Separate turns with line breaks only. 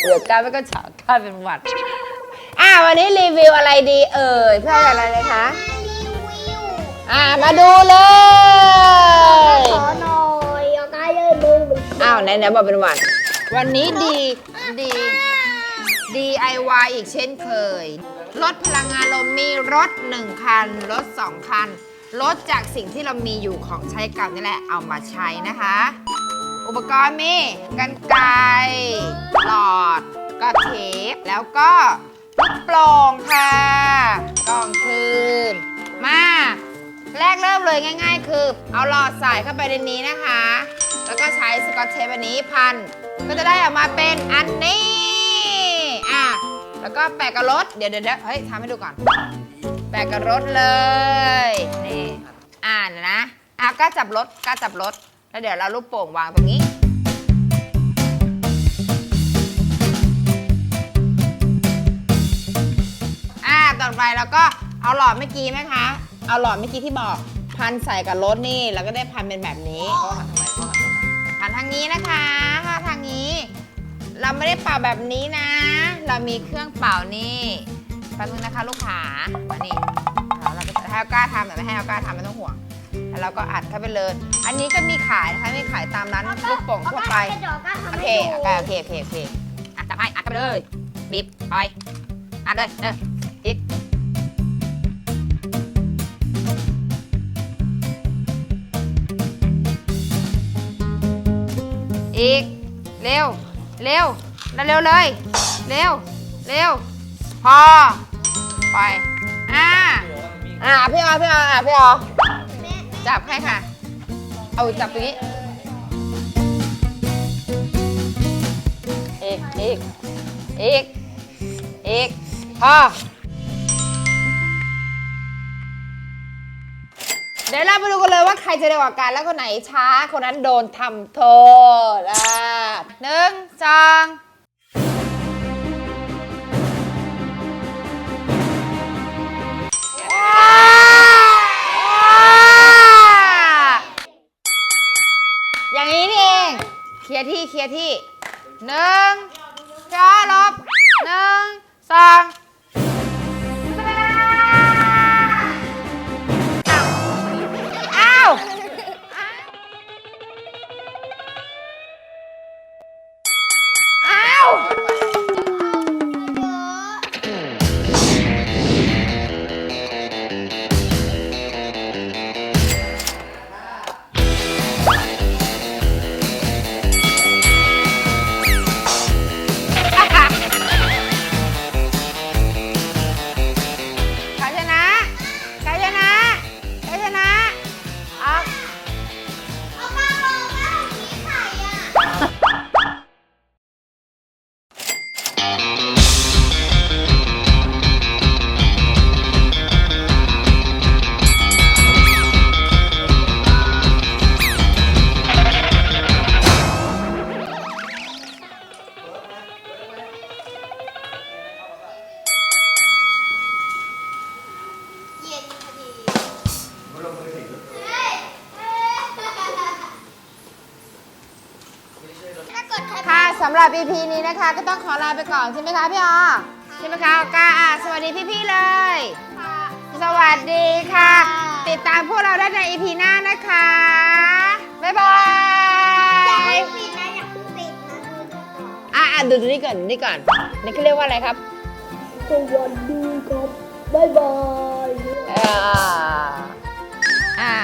เดี๋ยวกลายเป็นก็ฉากกลายเป็นหวัด อะวันนี้รีวิวอะไรดีเอ่ยเพื่ออะไรเลยคะ
รีวิว
อะมาดูเลย
ขอหน่อยเอากายเลยมือ
อ้าวไหนๆบอกเป็นหวัด วันนี้ดีดี DIY อีกเช่นเคยลดพลังงานลมมีรถ 1 คัน รถ 2 คันลดจากสิ่งที่เรามีอยู่ของใช้เก่านี่แหละเอามาใช้นะคะ อุปกรณ์มีกันไกรหลอดก็เทป แล้วก็ลูกโปร่งค่ะกล่องคืน มา แรกเริ่มเลยง่าย ๆ คือ เอาหลอดใส่เข้าไปในนี้นะคะ แล้วก็ใช้สกอตเทปอันนี้พัน ก็จะได้ออกมาเป็นอันนี้ อะ แล้วก็แปะกับรถ เดี๋ยวเดี๋ยวเฮ้ยทำให้ดูก่อน แปะกับรถเลย นี่ อ่านนะ อะก็จับรถก็จับรถ แล้วเดี๋ยวเราลูกโป่งวางตรงนี้ ต่อไปเราก็เอาหลอดเมื่อกี้ไหมคะ เอาหลอดเมื่อกี้ที่บอกพันใส่กับรถนี่แล้วก็ได้พันเป็นแบบนี้พันทางนี้นะคะทางนี้ เราไม่ได้เป่าแบบนี้นะ เรามีเครื่องเป่านี่แป๊บนึงนะคะ ลูกขามานี่แล้วเราก็จะให้เอากล้าทำแต่ไม่ให้เอากล้าทำไม่ต้องห่วงแล้วเราก็อัดเข้าไปเลย อันนี้ก็มีขายนะคะมีขายตามร้านลูกโป่งทั่วไป
กระจกก็ทำ
โอ
ให้
เค
ดู
โอเคโอเคโอเคโอเคอะจับให้อัดกันไปเลยบีบไปอัดเลยเออ อีก เร็ว เร็วเร็วเลย เร็ว เร็ว พอ ไป อ่า อ่าพี่ออพี่อออะพี่ออจับให้ค่ะ เอาจับตรงนี้ อีก อีก อีก อีก พอ เดี๋ยวเราไปดูกันเลยว่าใครจะเร็วกว่ากันแล้วคนไหนช้า คนนั้นโดนทำโทษอะหนึ่งสองอย่างนี้นี่เอง เคลียร์ที่เคลียร์ที่หนึ่งจอลบหนึ่งสอง
เย็นพอดีถ้าเกิดใคร
ค่ะ สำหรับ EP นี้นะคะ ก็ต้องขอลาไปก่อนใช่ไหมคะพี่ออใช่ไหมคะกาอะสวัสดีพี่ๆเลย
ค่ะ
สวัสดีค่ะ
ค่ะ
ติดตามพวกเราได้ใน EP หน้านะคะ บ๊ายบา
อย่าเพิ่
ย
งปิดนะอย่าเพิ่งปิดนะดูต่อ
อะอะดูดูนี่ก่อนดูนี่ก่อน นี่เขาเรียกว่าอะไรครับ
สวัสดีครับบ๊ายบาย
อ่า